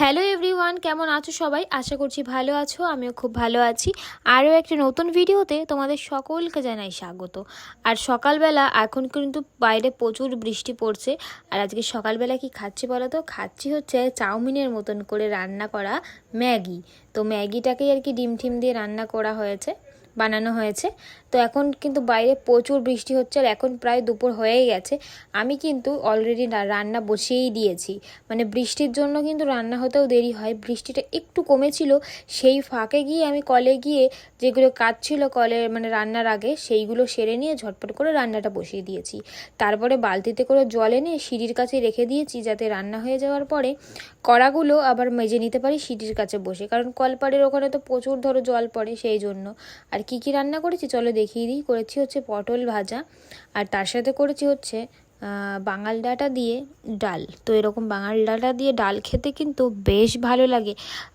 Hello everyone, কেমন আছো সবাই? আশা করছি ভালো আছো, আমিও খুব ভালো আছি। আরও একটি নতুন ভিডিওতে তোমাদের সকলকে জানাই স্বাগত। আর সকালবেলা এখন কিন্তু বাইরে প্রচুর বৃষ্টি পড়ছে। আর আজকে সকালবেলা কি খাচ্ছি বলো তো? খাচ্ছি হচ্ছে চাউমিনের মতন করে রান্না করা ম্যাগি। তো ম্যাগিটাকেই আর কি ডিম ঠিম দিয়ে রান্না করা হয়েছে। বানানো হয়েছে। তো এখন কিন্তু বাইরে প্রচুর বৃষ্টি হচ্ছে আর এখন প্রায় দুপুর হয়েই গেছে। আমি কিন্তু অলরেডি রান্না বসিয়েই দিয়েছি। মানে বৃষ্টির জন্য কিন্তু রান্না হতেও দেরি হয়। বৃষ্টিটা একটু কমেছিল, সেই ফাঁকে গিয়ে আমি কলে গিয়ে যেগুলো কাজ ছিল কলে মানে রান্নার আগে, সেইগুলো সেরে নিয়ে ঝটপট করে রান্নাটা বসিয়ে দিয়েছি। তারপরে বালতিতে করে জল এনে সিঁড়ির কাছে রেখে দিয়েছি যাতে রান্না হয়ে যাওয়ার পরে কড়াগুলো আবার মেজে নিতে পারি সিঁড়ির কাছে বসে। কারণ কলপাড়ের ওখানে তো প্রচুর ধরো জল পড়ে সেই জন্য। আর কি কি রান্না করেছি চলো দেখিয়ে দিই। করেছি হচ্ছে পটল ভাজা আর তার সাথে করেছি হচ্ছে বাঙাল ডাটা দিয়ে ডাল। তো এরকম বাঙাল ডাটা দিয়ে ডাল খেতে কিন্তু বেশ ভালো লাগে।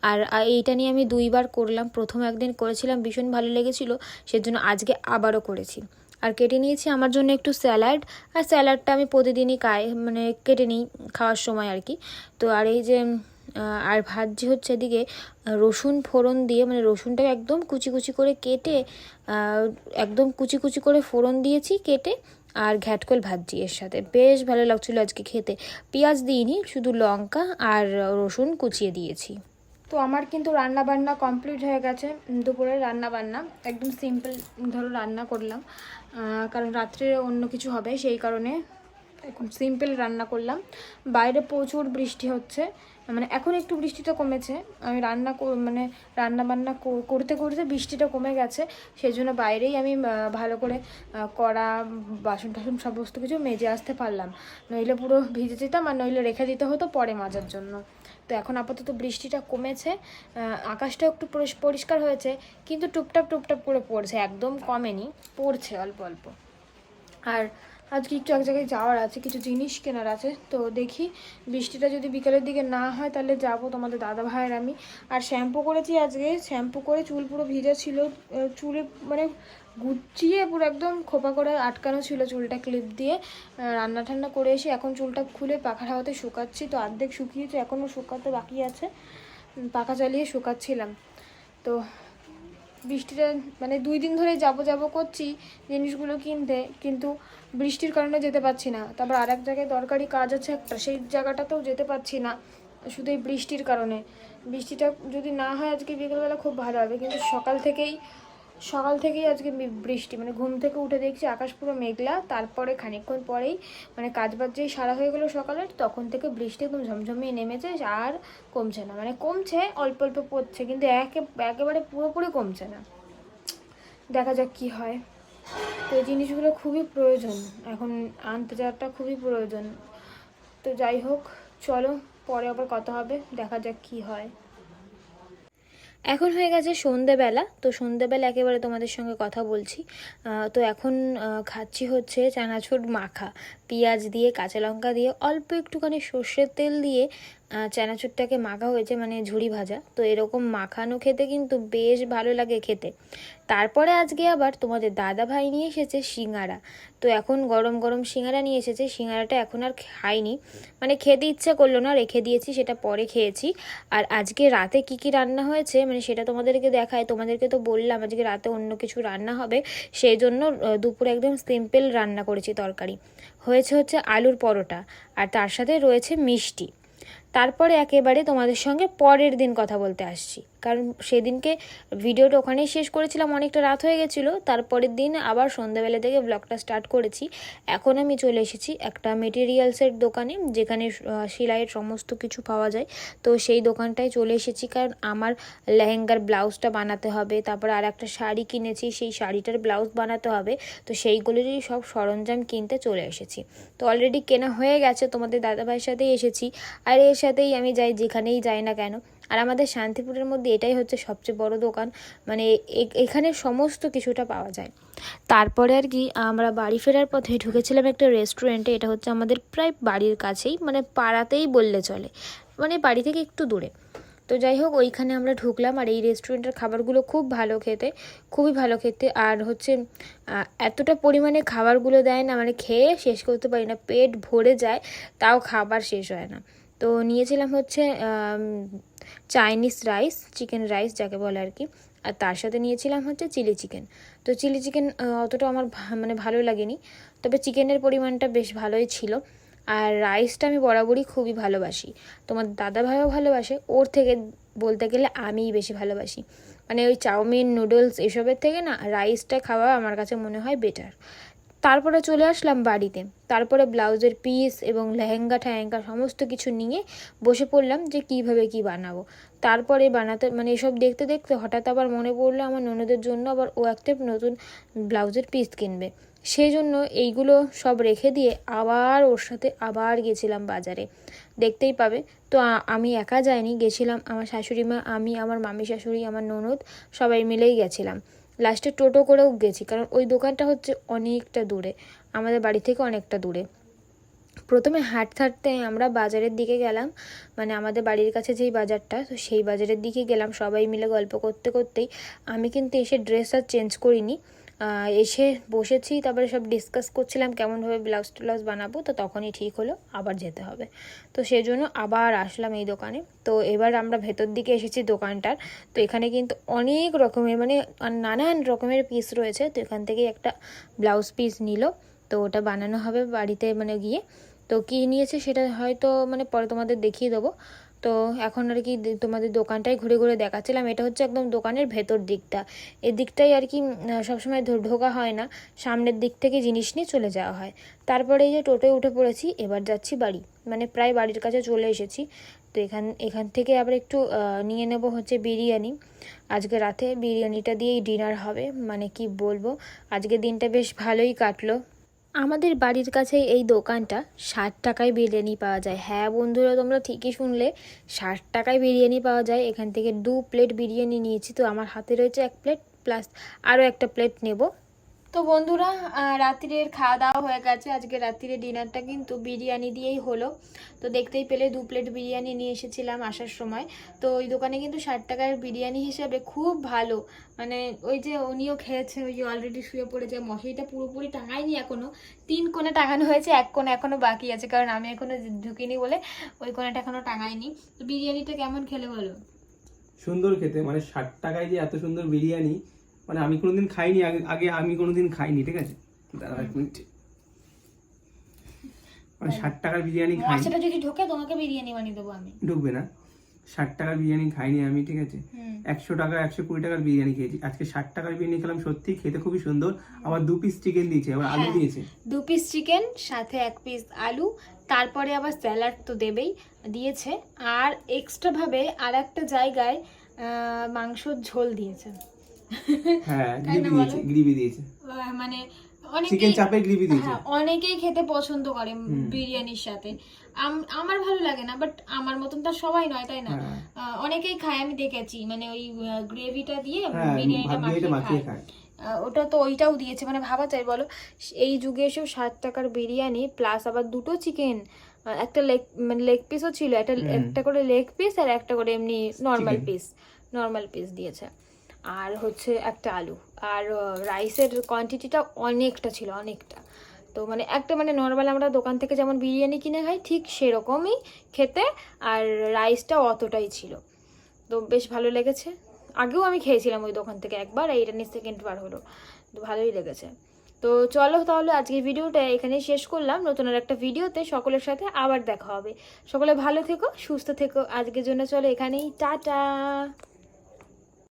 আর এইটা নিয়ে আমি দুইবার করলাম। প্রথম একদিন করেছিলাম, ভীষণ ভালো লেগেছিল। সেজন্য আজকে আবারও করেছি। আর কেটে নিয়েছি আমার জন্য একটু স্যালাড। আর স্যালাডটা আমি প্রতিদিনই খাই মানে কেটে নিই খাওয়ার সময় আর কি। তো আর এই যে আর ভাজি হচ্ছে এদিকে রসুন ফোড়ন দিয়ে মানে রসুনটাকে একদম কুচি কুচি করে কেটে একদম কুচি কুচি করে ফোড়ন দিয়েছি কেটে, আর ঘ্যাটকল ভাজি এর সাথে। বেশ ভালো লাগছিল আজকে খেতে। পেঁয়াজ দিইনি, শুধু লঙ্কা আর রসুন কুচিয়ে দিয়েছি। তো আমার কিন্তু রান্না বান্না কমপ্লিট হয়ে গেছে দুপুরের রান্না বান্না একদম সিম্পল ধরো রান্না করলাম কারণ রাত্রে অন্য কিছু হবে, সেই কারণে এখন সিম্পল রান্না করলাম। বাইরে প্রচুর বৃষ্টি হচ্ছে। মানে এখন একটু বৃষ্টিটা কমেছে। আমি রান্না মানে রান্না বান্না করতে করতে বৃষ্টিটা কমে গেছে। সেই জন্য বাইরেই আমি ভালো করে কড়া, বাসন টাসন সমস্ত কিছু মেজে আসতে পারলাম। নইলে পুরো ভিজে যেতাম আর নইলে রেখে দিতে হতো পরে মাজার জন্য। তো এখন আপাতত বৃষ্টিটা কমেছে। আকাশটা একটু পরিষ্কার হয়েছে। কিন্তু টুপটাপ টুপটাপ করে পড়ছে। একদম কমেনি। পড়ছে অল্প অল্প। আর আজকে একটু এক জায়গায় যাওয়ার আছে, কিছু জিনিস কেনার আছে। তো দেখি, বৃষ্টিটা যদি বিকেলের দিকে না হয় তাহলে যাব তোমাদের দাদা ভাইয়ের আমি। আর শ্যাম্পু করেছি আজকে, শ্যাম্পু করে চুল পুরো ভিজে ছিল চুলে মানে গুছিয়ে পুরো একদম খোপা করে আটকানো ছিল চুলটা ক্লিপ দিয়ে। রান্না ঠান্না করে এসে এখন চুলটা খুলে পাখার হাওয়াতে শুকাচ্ছি। তো অর্ধেক শুকিয়েছে, এখনও শুকাতে বাকি আছে। পাখা চালিয়ে শুকাচ্ছিলাম। তো বৃষ্টিটা মানে দুই দিন ধরে যাব যাব করছি, জিনিসগুলো কিনতে, কিন্তু বৃষ্টির কারণে যেতে পারছি না। তারপর আর এক জায়গায় দরকারি কাজ আছে একটা, সেই জায়গাটাতেও যেতে পারছি না, শুধু এই বৃষ্টির কারণে। বৃষ্টিটা যদি না হয় আজকে বিকেলবেলা খুব ভালো হবে, কিন্তু সকাল থেকেই সকাল থেকেই আজকে বৃষ্টি মানে ঘুম থেকে উঠে দেখছি আকাশ পুরো মেঘলা, তারপরে খানিকক্ষণ পরেই মানে কাজ বাজ যেই সারা হয়ে গেলো সকালের, তখন থেকে বৃষ্টি একদম ঝমঝমিয়ে নেমেছে, আর কমছে না। মানে কমছে, অল্প অল্প পড়ছে, কিন্তু একে একেবারে পুরোপুরি কমছে না। দেখা যাক কি হয়। তো এই জিনিসগুলো খুবই প্রয়োজন। এখন আনতে যাওয়াটা খুবই প্রয়োজন। তো যাই হোক, চলো, পরে আবার কথা হবে, দেখা যাক কি হয়। এখন হয়ে গেছে সন্ধেবেলা, তো সন্ধেবেলা একেবারে তোমাদের সঙ্গে কথা বলছি। তো এখন খাচ্ছি হচ্ছে চানাচুর মাখা। পেঁয়াজ দিয়ে, কাঁচা লঙ্কা দিয়ে, অল্প একটুখানি সর্ষের তেল দিয়ে চানাচুরটাকে মাখা হয়েছে মানে ঝুড়ি ভাজা। তো এরকম মাখানো খেতে কিন্তু বেশ ভালো লাগে খেতে। তারপরে আজকে আবার তোমাদের দাদা ভাই নিয়ে এসেছে সিঙ্গারা। তো এখন গরম গরম সিঙ্গারা নিয়ে এসেছে। সিঙ্গারাটা এখন আর খাইনি। মানে খেতে ইচ্ছে করল না, রেখে দিয়েছি, সেটা পরে খেয়েছি। আর আজকে রাতে কি কি রান্না হয়েছে মানে সেটা তোমাদেরকে দেখায় তোমাদেরকে তো বললাম, আজকে রাতে অন্য কিছু রান্না হবে। সেই জন্য দুপুরে একদম সিম্পল রান্না করেছি তরকারি। হয়েছে হচ্ছে আলুর পরোটা। আর তার সাথে রয়েছে মিষ্টি। তারপরে একেবারে তোমাদের সঙ্গে পরের দিন কথা বলতে আসছি। কারণ সেদিনকে ভিডিওটা ওখানেই শেষ করেছিলাম, অনেকটা রাত হয়ে গেছিল। তারপরের দিন আবার সন্ধ্যাবেলা থেকে ব্লগটা স্টার্ট করেছি। এখন আমি চলে এসেছি একটা মেটেরিয়ালসের দোকানে, যেখানে সেলাইয়ের সমস্ত কিছু পাওয়া যায়। তো সেই দোকানটায় চলে এসেছি কারণ আমার লেহেঙ্গার ব্লাউজটা বানাতে হবে, তারপর আর একটা শাড়ি কিনেছি, সেই শাড়িটার ব্লাউজ বানাতে হবে। তো সেইগুলোরই সব সরঞ্জাম কিনতে চলে এসেছি। তো অলরেডি কেনা হয়ে গেছে, তোমাদের দাদাভাইয়ের সাথেই এসেছি। আর এর সাথেই আমি যাই, যেখানেই যাই না কেন আর আমাদের শান্তিপুরের মধ্যে এটাই হচ্ছে সবচেয়ে বড় দোকান। মানে এখানে সমস্ত কিছুটা পাওয়া যায়। তারপরে আর কি, আমরা বাড়ি ফেরার পথে ঢুকেছিলাম একটা রেস্টুরেন্টে এটা হচ্ছে আমাদের প্রায় বাড়ির কাছেই মানে পাড়াতেই বললে চলে। মানে বাড়ি থেকে একটু দূরে। তো যাই হোক, ওইখানে আমরা ঢুকলাম আর এই রেস্টুরেন্টের খাবারগুলো খুব ভালো খেতে, খুবই ভালো খেতে। আর হচ্ছে এতটা পরিমাণে খাবারগুলো দেয় না মানে খেয়ে শেষ করতে পারি না, পেট ভরে যায়, তাও খাবার শেষ হয় না। তো নিয়েছিলাম হচ্ছে চাইনিজ রাইস চিকেন রাইস যাকে বলে আর কি। আর তার সাথে নিয়েছিলাম হচ্ছে চিলি চিকেন তো চিলি চিকেন অতটা আমার মানে ভালো লাগেনি। তবে চিকেনের পরিমাণটা বেশ ভালোই ছিল। আর রাইসটা আমি বরাবরই খুবই ভালোবাসি। তোমার দাদা ভাইও ভালোবাসে। ওর থেকে বলতে গেলে আমিই বেশি ভালোবাসি। মানে ওই চাউমিন নুডলস এসবের থেকে না রাইসটা খাওয়া আমার কাছে মনে হয় বেটার তারপরে চলে আসলাম বাড়িতে। তারপরে ব্লাউজের পিস এবং লেহেঙ্গা ঠেহেঙ্গা সমস্ত কিছু নিয়ে বসে পড়লাম যে কীভাবে কি বানাবো। তারপরে বানাতে মানে এসব দেখতে দেখতে হঠাৎ আবার মনে পড়ল আমার ননদের জন্য আবার ও একটা নতুন ব্লাউজের পিস কিনবে। সেই জন্য এইগুলো সব রেখে দিয়ে আবার ওর সাথে আবার গেছিলাম বাজারে। দেখতেই পাবে। তো আমি একা যাইনি, গেছিলাম আমার শাশুড়ি মা আমি, আমার মামি শাশুড়ি, আমার ননদ সবাই মিলেই গেছিলাম। লাস্টে টোটো করেও গেছি, কারণ ওই দোকানটা হচ্ছে অনেকটা দূরে, আমাদের বাড়ি থেকে অনেকটা দূরে। প্রথমে হাঁটতে হাঁটতে আমরা বাজারের দিকে গেলাম মানে আমাদের বাড়ির কাছে যেই বাজারটা, তো সেই বাজারের দিকে গেলাম, সবাই মিলে গল্প করতে করতেই, আমি কিন্তু এসে ড্রেস আর চেঞ্জ করিনি। এসে বসেছি, তারপরে সব ডিসকাস করছিলাম কেমনভাবে ব্লাউজ ট্লাউজ বানাবো, তো তখনই ঠিক হলো, আবার যেতে হবে। তো সেই জন্য আবার আসলাম এই দোকানে। তো এবার আমরা ভেতর দিকে এসেছি দোকানটার। তো এখানে কিন্তু অনেক রকমের মানে নানান রকমের পিস রয়েছে। তো এখান থেকেই একটা ব্লাউজ পিস নিল। তো ওটা বানানো হবে বাড়িতে মানে গিয়ে। তো কী নিয়েছে সেটা হয়তো মানে পরে তোমাদের দেখিয়ে দেবো। তো এখন আর কি তোমাদের দোকানটাই ঘুরে ঘুরে দেখাচ্ছিলাম। এটা হচ্ছে একদম দোকানের ভেতর দিকটা। এদিকটাই আর কি সবসময় ঢোকা হয় না। সামনের দিক থেকে জিনিস নিয়ে চলে যাওয়া হয়। তারপরে এই যে টোটোয় উঠে পড়েছি, এবার যাচ্ছি বাড়ি। মানে প্রায় বাড়ির কাছে চলে এসেছি। তো এখান এখান থেকে আবার একটু নিয়ে নেব হচ্ছে বিরিয়ানি। আজকে রাতে বিরিয়ানিটা দিয়েই ডিনার হবে। মানে কি বলব আজকে দিনটা বেশ ভালোই কাটলো। আমাদের বাড়ির কাছে এই দোকানটা। ষাট টাকায় বিরিয়ানি পাওয়া যায়। হ্যাঁ বন্ধুরা, তোমরা ঠিকই শুনলে। ষাট টাকায় বিরিয়ানি পাওয়া যায়। এখান থেকে দু প্লেট বিরিয়ানি নিয়েছি। তো আমার হাতে রয়েছে এক প্লেট প্লাস আরও একটা প্লেট নেব। তো বন্ধুরা আহ, রাত্রিরের খাওয়া দাওয়া হয়ে গেছে। আজকে রাত্রিরে ডিনারটা কিন্তু বিরিয়ানি দিয়েই হলো। তো দেখতেই পেলে দু প্লেট বিরিয়ানি নিয়ে এসেছিলাম আসার সময়। তো ওই দোকানে কিন্তু ষাট টাকার বিরিয়ানি হিসাবে খুব ভালো। মানে ওই যে উনিও খেয়েছে ওই যে অলরেডি শুয়ে পড়েছে। মশারিটা পুরোপুরি টাঙায়নি এখনও তিন কোণে টাঙানো হয়েছে এক কোণে এখনও বাকি আছে। কারণ আমি এখনও ঢুকিনি বলে ওই কোণেটা এখনও টাঙায়নি। তো বিরিয়ানিটা কেমন খেলে বলো? সুন্দর খেতে। মানে ষাট টাকায় যে এত সুন্দর বিরিয়ানি মানে আমি কোনোদিন খাইনি আগে আগে আমি কোনোদিন খাইনি ঠিক আছে? দাঁড়াও এক মিনিট। মানে ষাট টাকার বিরিয়ানি খাইনি। মশাটা যদি ঢোকে তোমাকে বিরিয়ানি বানিয়ে দেবো আমি। ঢুকবে না। ষাট টাকার বিরিয়ানি খাইনি আমি ঠিক আছে? একশো টাকা একশো কুড়ি টাকার বিরিয়ানি খেয়েছি। আজকে ষাট টাকার বিরিয়ানি খেলাম সত্যি খেতে খুবই সুন্দর। আবার দু পিস চিকেন দিয়েছে আবার আলু হ্যাঁ। দিয়েছে। দু পিস চিকেন সাথে এক পিস আলু। তারপরে আবার স্যালাড তো দেবেই দিয়েছে। আর এক্সট্রাভাবে আর একটা জায়গায় মাংসর ঝোল দিয়েছে। হ্যাঁ গ্রেভি দিয়েছে গ্রেভি দিয়েছে। মানে চিকেন অনেকেই গ্রেভি দিয়েছে। হ্যাঁ অনেকেই খেতে পছন্দ করে বিরিয়ানির সাথে। আমার ভালো লাগে না বাট আমার মতন তো সবাই নয় তাই না? হ্যাঁ। অনেকেই খায় আমি দেখেছি। মানে ওই গ্রেভিটা দিয়ে হ্যাঁ বিরিয়ানিটা মাখিয়ে মাখিয়ে খায়। খায়। ওটা তো ওইটাও দিয়েছে মানে ভাবা চাই বলো? এই যুগে এসেও ষাট টাকার বিরিয়ানি প্লাস আবার দুটো চিকেন একটা লেগ মানে লেগ পিসও ছিল একটা একটা করে লেগ পিস আর একটা করে এমনি নর্মাল পিস নর্মাল পিস দিয়েছে। আর হচ্ছে একটা আলু। আর রাইসের কোয়ান্টিটিটা অনেকটা ছিল, অনেকটা। তো মানে একটা মানে নর্মাল আমরা দোকান থেকে যেমন বিরিয়ানি কিনে খাই, ঠিক সেরকমই খেতে, আর রাইসটা অতটাই ছিল। তো বেশ ভালো লেগেছে। আগেও আমি খেয়েছিলাম ওই দোকান থেকে একবার, আর এটা নিয়ে সেকেন্ড বার হলো। তো ভালোই লেগেছে। তো চলো তাহলে আজকের ভিডিওটা এখানেই শেষ করলাম। নতুন আর একটা ভিডিওতে সকলের সাথে আবার দেখা হবে। সকলে ভালো থেকো, সুস্থ থেকো। আজকের জন্য চলো এখানেই। টাটা!